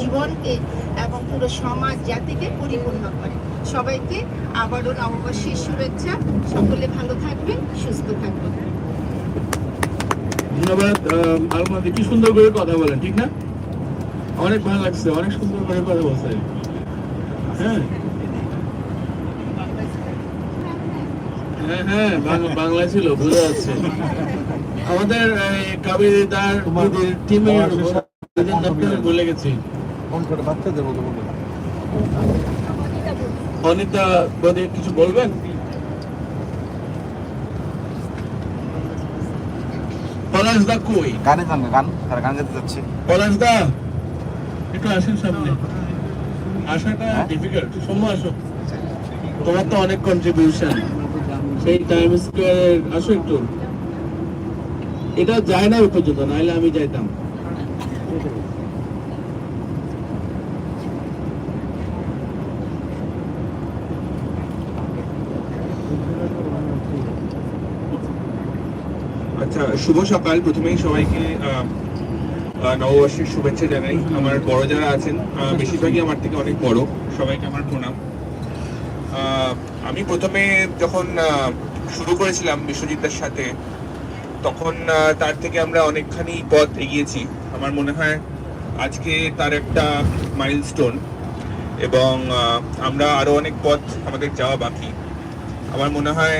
জীবনকে এবং পুরো সমাজ জাতিকে পরিপূর্ণ করে। সবাইকে আবারও নববর্ষের শুভেচ্ছা। সকলে ভালো থাকবেন সুস্থ থাকবেন। ধন্যবাদ। আহ, আলমাদি কি সুন্দর করে কথা বলেন ঠিক না? অনেক ভালো লাগছে অনেক সুন্দর করে কথা বলছে হ্যাঁ। হ্যাঁ হ্যাঁ বাংলা ছিল বোঝা যাচ্ছে। আমাদের কাবিদার টিমের বলে গেছি। ফোন করে বাচ্চাদের মতো বলে অনিতা বদি কিছু বলবেন? পলাশ দা কই? গানে গান গান তারা গান গাইতে যাচ্ছে। পলাশ দা একটু আসেন সামনে। আসাটা হ্যাঁ? ডিফিকাল্ট সময় আসো। তোমার তো অনেক কন্ট্রিবিউশন সেই টাইম স্কোয়ারের আসো একটু। এটা যায় না পর্যন্ত নাহলে আমি যাইতাম। আচ্ছা শুভ সকাল। প্রথমেই সবাইকে নববর্ষের শুভেচ্ছা জানাই। আমার বড় যারা আছেন বেশিরভাগই আমার থেকে অনেক বড়। সবাইকে আমার প্রণাম। আমি প্রথমে যখন শুরু করেছিলাম বিশ্বজিতের সাথে, তখন তার থেকে আমরা অনেকখানি পথ এগিয়েছি। আমার মনে হয় আজকে তার একটা মাইলস্টোন এবং আমরা আরও অনেক পথ আমাদের যাওয়া বাকি। আমার মনে হয়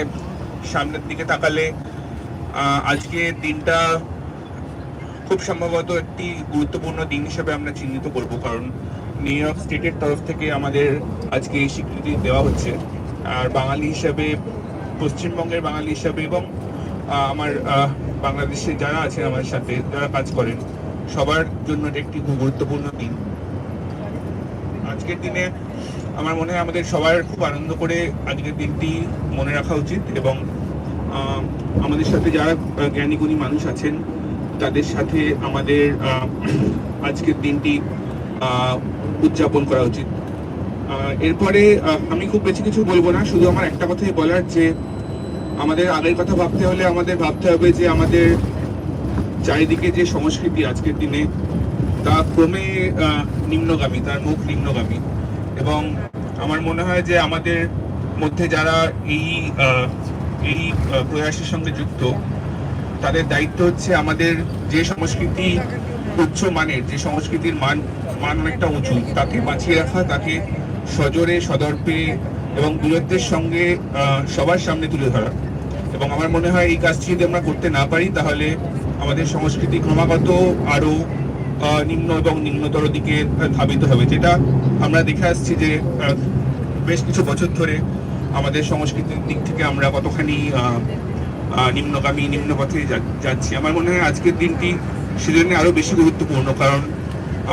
সামনের দিকে তাকালে আজকে দিনটা খুব সম্ভবত একটি গুরুত্বপূর্ণ দিন হিসেবে আমরা চিহ্নিত করব, কারণ নিউ ইয়র্ক স্টেটের তরফ থেকে আমাদের আজকে এই স্বীকৃতি দেওয়া হচ্ছে। আর বাঙালি হিসাবে, পশ্চিমবঙ্গের বাঙালি হিসাবে এবং আমার বাংলাদেশে যারা আছেন আমার সাথে, যারা কাজ করেন, সবার জন্য এটা একটি খুব গুরুত্বপূর্ণ দিন। আজকের দিনে আমার মনে হয় আমাদের সবার খুব আনন্দ করে আজকের দিনটি মনে রাখা উচিত এবং আমাদের সাথে যারা আহ, জ্ঞানী গুণী মানুষ আছেন তাদের সাথে আমাদের আজকের দিনটি উদযাপন করা উচিত। এরপরে আমি খুব বেশি কিছু বলব না শুধু আমার একটা কথাই বলার যে আমাদের আগের কথা ভাবতে হলে আমাদের ভাবতে হবে যে আমাদের চারিদিকে যে সংস্কৃতি আজকের দিনে তা ক্রমে নিম্নগামী তার মুখ নিম্নগামী। এবং আমার মনে হয় যে আমাদের মধ্যে যারা এই এই প্রয়াসের সঙ্গে যুক্ত। তাদের দায়িত্ব হচ্ছে আমাদের যে সংস্কৃতি উচ্চ মানের, যে সংস্কৃতির মান মান অনেকটা উঁচু, তাকে বাঁচিয়ে রাখা, তাকে সজোরে, সদর্পে এবং দূরত্বের সঙ্গে সবার সামনে তুলে ধরা। এবং আমার মনে হয় এই কাজটি যদি আমরা করতে না পারি, তাহলে আমাদের সংস্কৃতি ক্রমাগত আরও নিম্ন এবং নিম্নতর দিকে ধাবিত হবে, যেটা আমরা দেখে আসছি যে বেশ কিছু বছর ধরে আমাদের সংস্কৃতির দিক থেকে আমরা কতখানি নিম্নগামী নিম্ন পথে যাচ্ছি। আমার মনে হয় আজকের দিনটি সেজন্য আরও বেশি গুরুত্বপূর্ণ, কারণ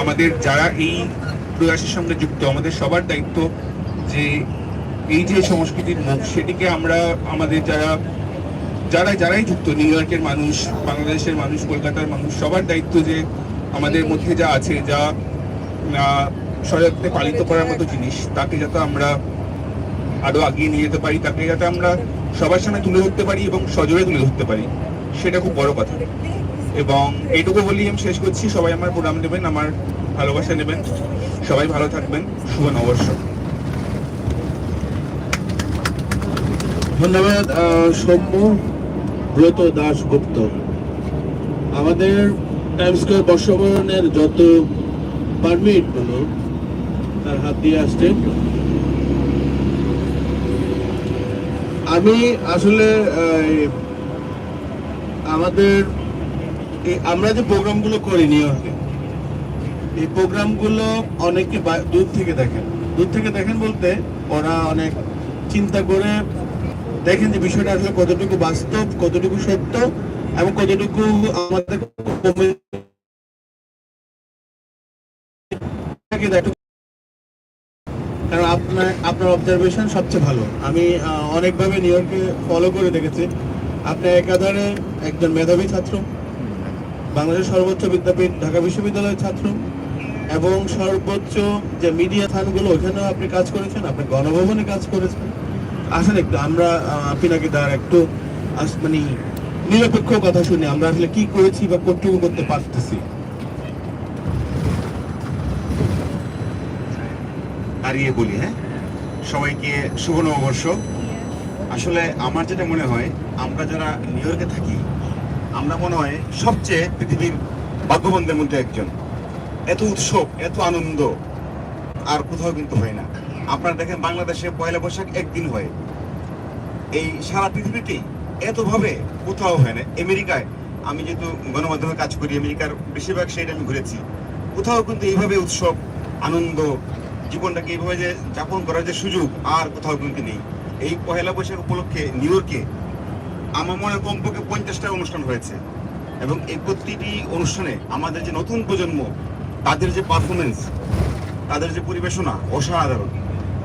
আমাদের যারা এই প্রয়াসের সঙ্গে যুক্ত, আমাদের সবার দায়িত্ব যে এই যে সংস্কৃতির মুখ, সেটিকে আমরা আমাদের যারা যারা, যারাই যুক্ত, নিউ ইয়র্কের মানুষ, বাংলাদেশের মানুষ, কলকাতার মানুষ, সবার দায়িত্ব যে আমাদের মধ্যে যা আছে, যা সযত্নে পালিত করার মতো জিনিস, তাকে যাতে আমরা আরও আগিয়ে নিয়ে যেতে পারি, তাকে যাতে আমরা সবার সামনে তুলে ধরতে পারি এবং সজোরে তুলে ধরতে পারি, সেটা খুব বড় কথা। এবং এইটুকু বলেই আমি শেষ করছি। সবাই আমার প্রণাম দেবেন আমার ভালোবাসা নেবেন। সবাই ভালো থাকবেন। শুভ নববর্ষ ধন্যবাদ সৌম্য ব্রত দাশগুপ্ত। আমাদের টাইম স্কোয়ার বর্ষবরণের যত পারমিটগুলো, তার হাত দিয়ে আসছে আমি আসলে আমাদের আমরা যে প্রোগ্রামগুলো করি নিউ ইয়র্কে, এই প্রোগ্রামগুলো অনেকে দূর থেকে দেখেন। দূর থেকে দেখেন বলতে ওরা অনেক চিন্তা করে দেখেন যে বিষয়টা আসলে কতটুকু বাস্তব, কতটুকু সত্য এবং কতটুকু আমাদের কারণ আপনার আপনার অবজারভেশন সবচেয়ে ভালো। আমি অনেকভাবে নিউ ইয়র্কে ফলো করে দেখেছি। আপনি একাধারে একজন মেধাবী ছাত্র, বাংলাদেশের সর্বোচ্চ বিদ্যাপীঠ, ঢাকা বিশ্ববিদ্যালয়ের ছাত্র, এবং সর্বোচ্চ যে মিডিয়া স্থানগুলো ওখানেও আপনি কাজ করেছেন, আপনি গণভবনে কাজ করেছেন। আসেন একটু, আমরা আপনাকে দ্বারা একটু মানে নিরপেক্ষ কথা শুনি, আমরা আসলে কি করেছি বা কতটুকু করতে পারতেছি। দাঁড়িয়ে বলি হ্যাঁ? সবাইকে শুভ নববর্ষ। আসলে আমার যেটা মনে হয়, আমরা যারা নিউ ইয়র্কে থাকি, আমরা মনে হয় সবচেয়ে পৃথিবীর ভাগ্যবন্ধের মধ্যে একজন। এত উৎসব, এত আনন্দ, আর কোথাও কিন্তু হয় না। আপনারা দেখেন বাংলাদেশে পয়লা বৈশাখ একদিন হয়। এই সারা পৃথিবীতেই এতভাবে কোথাও হয় না। আমেরিকায় আমি যেহেতু গণমাধ্যমে কাজ করি, আমেরিকার বেশিরভাগ সেটা আমি ঘুরেছি। কোথাও কিন্তু এইভাবে উৎসব, আনন্দ জীবনটাকে এইভাবে যে যাপন করার যে সুযোগ আর কোথাও কিন্তু নেই। এই পহেলা বৈশাখ উপলক্ষে নিউ ইয়র্কে আমার মনে কমপক্ষে পঞ্চাশটা অনুষ্ঠান হয়েছে। এবং এই প্রতিটি অনুষ্ঠানে আমাদের যে নতুন প্রজন্ম, তাদের যে পারফরমেন্স তাদের যে পরিবেশনা অসাধারণ।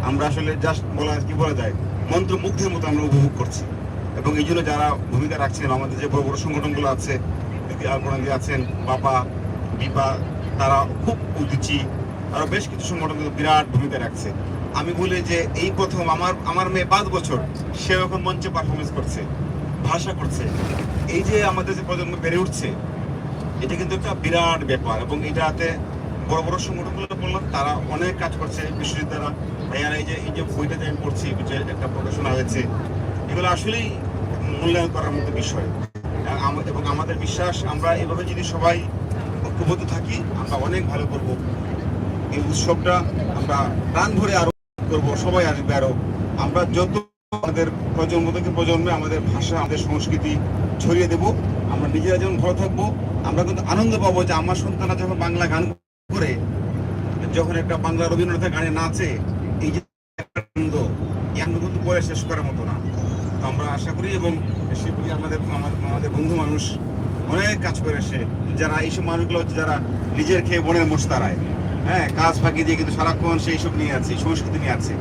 আমরা আসলে জাস্ট বলা, কি বলা যায়, মন্ত্রমুগ্ধের মতো আমরা উপভোগ করছি। এবং এই জন্য যারা ভূমিকা রাখছেন, আমাদের যে বড় বড় সংগঠনগুলো আছে আছেন, বাবা, বিপা, তারা খুব উদিচি আরও বেশ কিছু সংগঠন কিন্তু বিরাট ভূমিকা রাখছে। আমি বলি যে এই প্রথম আমার আমার মেয়ে পাঁচ বছর সে এখন মঞ্চে পারফরমেন্স করছে, ভাষা করছে। এই যে আমাদের যে প্রজন্ম বেড়ে উঠছে, এটা কিন্তু একটা বিরাট ব্যাপার এবং এটাতে বড় বড় সংগঠনগুলো বললাম তারা অনেক কাজ করছে বিশ্বজিৎ দ্বারা ভাইয়ারা এই যে এই যে বইটা যে আমি পড়ছি যে একটা প্রকাশনা হয়েছে এগুলো আসলেই মূল্যায়ন করার মতো বিষয়। এবং আমাদের বিশ্বাস, আমরা এভাবে যদি সবাই ঐক্যবদ্ধ থাকি, আমরা অনেক ভালো করব। এই উৎসবটা আমরা প্রাণ ভরে আরও করব, সবাই আসবে আরও। আমরা যত আমাদের প্রজন্ম থেকে প্রজন্মে আমাদের ভাষা, আমাদের সংস্কৃতি ছড়িয়ে দেব, আমরা নিজেরা যেমন ভালো থাকব, আমরা কিন্তু আনন্দ পাবো যে আমার সন্তানরা যখন বাংলা গান করে, যখন একটা বাংলা রবীন্দ্রনাথের গানে নাচে, এই যে আনন্দ, এই আনন্দ কিন্তু পরে শেষ করার মতো না। তো আমরা আশা করি এবং সেগুলি আমাদের আমাদের বন্ধু মানুষ অনেক কাজ করে এসে যারা এইসব মানুষগুলো হচ্ছে যারা নিজের খেয়ে বনের মোষ তারায় হ্যাঁ কাজ ফাঁকি দিয়ে কিন্তু সারাক্ষণ সেই সব নিয়ে আছে, সংস্কৃতি নিয়ে আছে।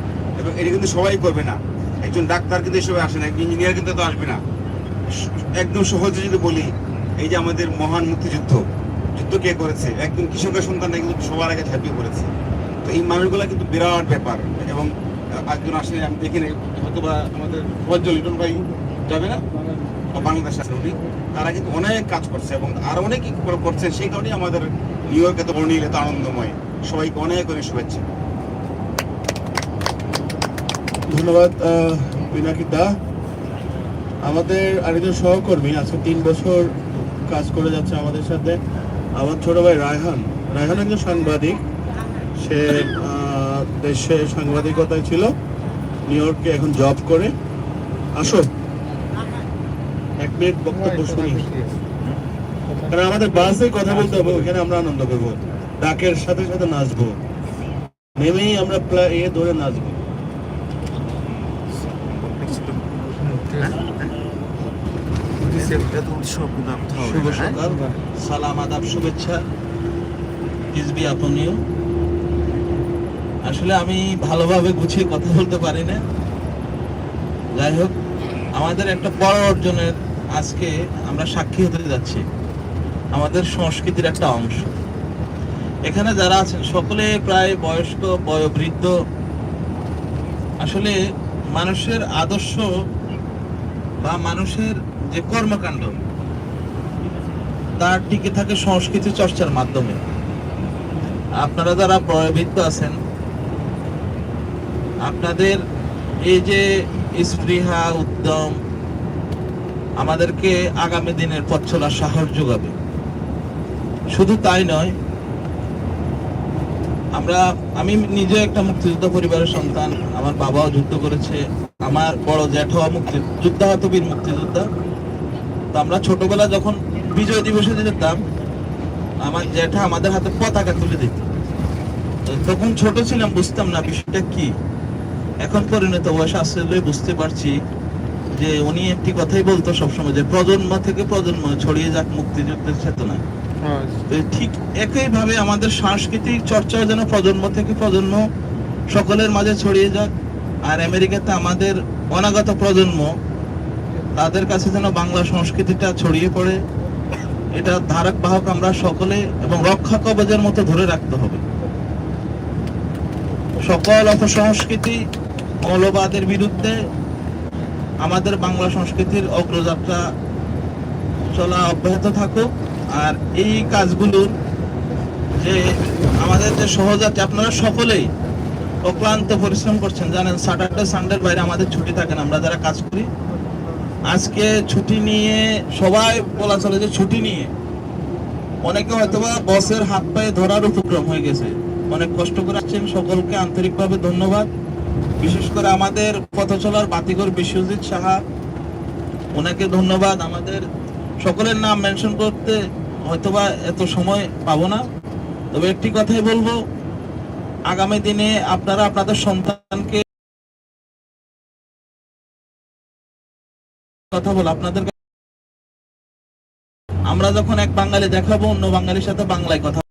এবং এটা কিন্তু সবাই করবে না। একজন ডাক্তার কিন্তু এসবে আসে না, একজন ইঞ্জিনিয়ার কিন্তু তো আসবে না। একদম সহজে যদি বলি, এই যে আমাদের মহান মুক্তিযুদ্ধ, যুদ্ধ কে করেছে? একদম কৃষকের সন্তানরা কিন্তু সবার আগে ঝাঁপিয়ে পড়েছে। তো এই মানুষগুলো কিন্তু বিরাট ব্যাপার। এবং একজন আসলে আমি দেখি নাই হয়তো বা আমাদের ফজল লিটন ভাই যাবে না? বাংলাদেশ আছে উনি। তারা কিন্তু অনেক কাজ করছে এবং আর অনেক করছেন। সেই কারণেই আমাদের নিউ ইয়র্ক এত বর্ণিল এত আনন্দময়। সবাইকে অনেক অনেক শুভেচ্ছা। ধন্যবাদ আহ, পিনাকি দা। আমাদের আরেকজন সহকর্মী আজকে তিন বছর কাজ করে যাচ্ছে আমাদের সাথে। আমার ছোট ভাই রায়হান। রায়হান একজন সাংবাদিক। সে আহ, দেশে সাংবাদিকতায় ছিল নিউ ইয়র্কে এখন জব করে। আসো। এক মিনিট বক্তব্য শুনি। কারণ আমাদের বাসে কথা বলতে হবে ওইখানে আমরা আনন্দ করব। ডাকের সাথে সাথে নাচবো। নেমেই আমরা এ ধরে নাচবো। শুভ? সকাল সালাম আদাব শুভেচ্ছা। হিজবি আপনিও। আসলে আমি ভালোভাবে গুছিয়ে কথা বলতে পারি না। যাই হোক আমাদের একটা বড় অর্জনের আজকে আমরা সাক্ষী হতে যাচ্ছি। আমাদের সংস্কৃতির একটা অংশ। এখানে যারা আছেন, সকলে প্রায় বয়স্ক, বয়োবৃদ্ধ। আসলে মানুষের আদর্শ বা মানুষের যে কর্মকাণ্ড, তার টিকে থাকে সংস্কৃতি চর্চার মাধ্যমে। আপনারা যারা বয়োবৃদ্ধ আছেন, আপনাদের এই যে স্পৃহা, উদ্যম, আমাদেরকে আগামী দিনের পথ চলার সাহস যোগাবে। শুধু তাই নয় আমরা, আমি নিজে একটা মুক্তিযোদ্ধা পরিবারের সন্তান, আমার বাবাও যুদ্ধ করেছে, আমার বড় জ্যাঠাও মুক্তি যুদ্ধাহত বীর মুক্তিযোদ্ধা। তো আমরা ছোটবেলা যখন বিজয় দিবসে যেতাম, আমার জ্যাঠা আমাদের হাতে পতাকা তুলে দিত। তখন ছোট ছিলাম, বুঝতাম না বিষয়টা কি। এখন পরিণত বয়স আসলে বুঝতে পারছি যে উনি একটি কথাই বলতো সবসময়, যে প্রজন্ম থেকে প্রজন্ম, ছড়িয়ে যাক মুক্তিযুদ্ধের চেতনা। ঠিক একইভাবে আমাদের সাংস্কৃতিক চর্চাও যেন প্রজন্ম থেকে প্রজন্ম সকলের মাঝে ছড়িয়ে যাক। আর আমেরিকাতে আমাদের অনাগত প্রজন্ম, তাদের কাছে যেন বাংলা সংস্কৃতিটা ছড়িয়ে পড়ে, এটা ধারক বাহক আমরা সকলে এবং রক্ষা কবচের মতো ধরে রাখতে হবে। সকল অপসংস্কৃতি মৌলবাদের বিরুদ্ধে আমাদের বাংলা সংস্কৃতির অগ্রযাত্রা চলা অব্যাহত থাকুক। আর এই কাজগুলোর যে আমাদের যে সহযাত্রী, আপনারা সকলেই অক্লান্ত পরিশ্রম করছেন। জানেন স্যাটারডে সানডের বাইরে আমাদের ছুটি থাকে না, আমরা যারা কাজ করি। আজকে ছুটি নিয়ে সবাই বলা চলে যে ছুটি নিয়ে। অনেকে হয়তোবা বসের হাত পায়ে ধরার উপক্রম হয়ে গেছে। অনেক কষ্ট করে আসছেন, সকলকে আন্তরিকভাবে ধন্যবাদ। বিশেষ করে আমাদের পথ চলার বাতিঘর বিশ্বজিৎ সাহা, ওনাকে ধন্যবাদ। আমাদের সকলের নাম মেনশন করতে হয়তোবা এত সময় পাবো না। তবে একটি কথাই বলব, আগামী দিনে আপনারা আপনাদের সন্তানকে কথা বল, আপনাদের আমরা যখন এক বাঙালি দেখাবো, অন্য বাঙালির সাথে বাংলায় কথা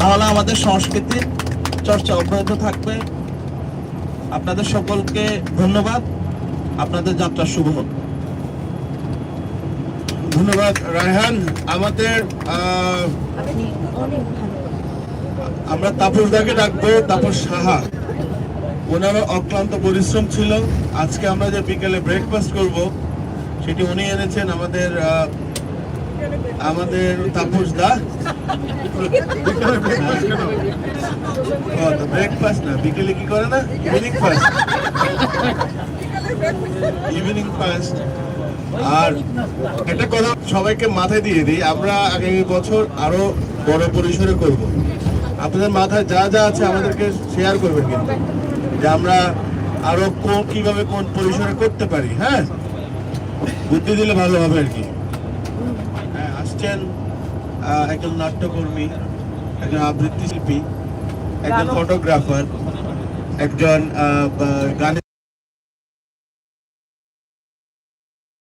তাহলে আমাদের সংস্কৃতির চর্চা অব্যাহত থাকবে। আপনাদের সকলকে ধন্যবাদ। আপনাদের যাত্রা শুভ হোক। ধন্যবাদ, রায়হান। আমাদের আমরা তাপসদাকে ডাকবো, তাপস সাহা। ওনারও অক্লান্ত পরিশ্রম ছিল। আজকে আমরা যে বিকেলে ব্রেকফাস্ট করব, সেটি উনি এনেছেন আমাদের আমাদের তাপস দা। ব্রেকফাস্ট না, বিকেলে কি করে না? ইভিনিং ফাস্ট ইভিনিং ফাস্ট আর একটা কথা সবাইকে মাথায় দিয়ে দিই আমরা আগামী বছর আরও বড় পরিসরে করব। আপনাদের মাথায় যা যা আছে আমাদেরকে শেয়ার করবেন কিন্তু যে আমরা আরও কোন কীভাবে কোন পরিসরে করতে পারি হ্যাঁ? বুদ্ধি দিলে ভালো হবে আর কি। হ্যাঁ আসছেন একজন নাট্যকর্মী একজন আবৃত্তি শিল্পী একজন ফটোগ্রাফার একজন গানের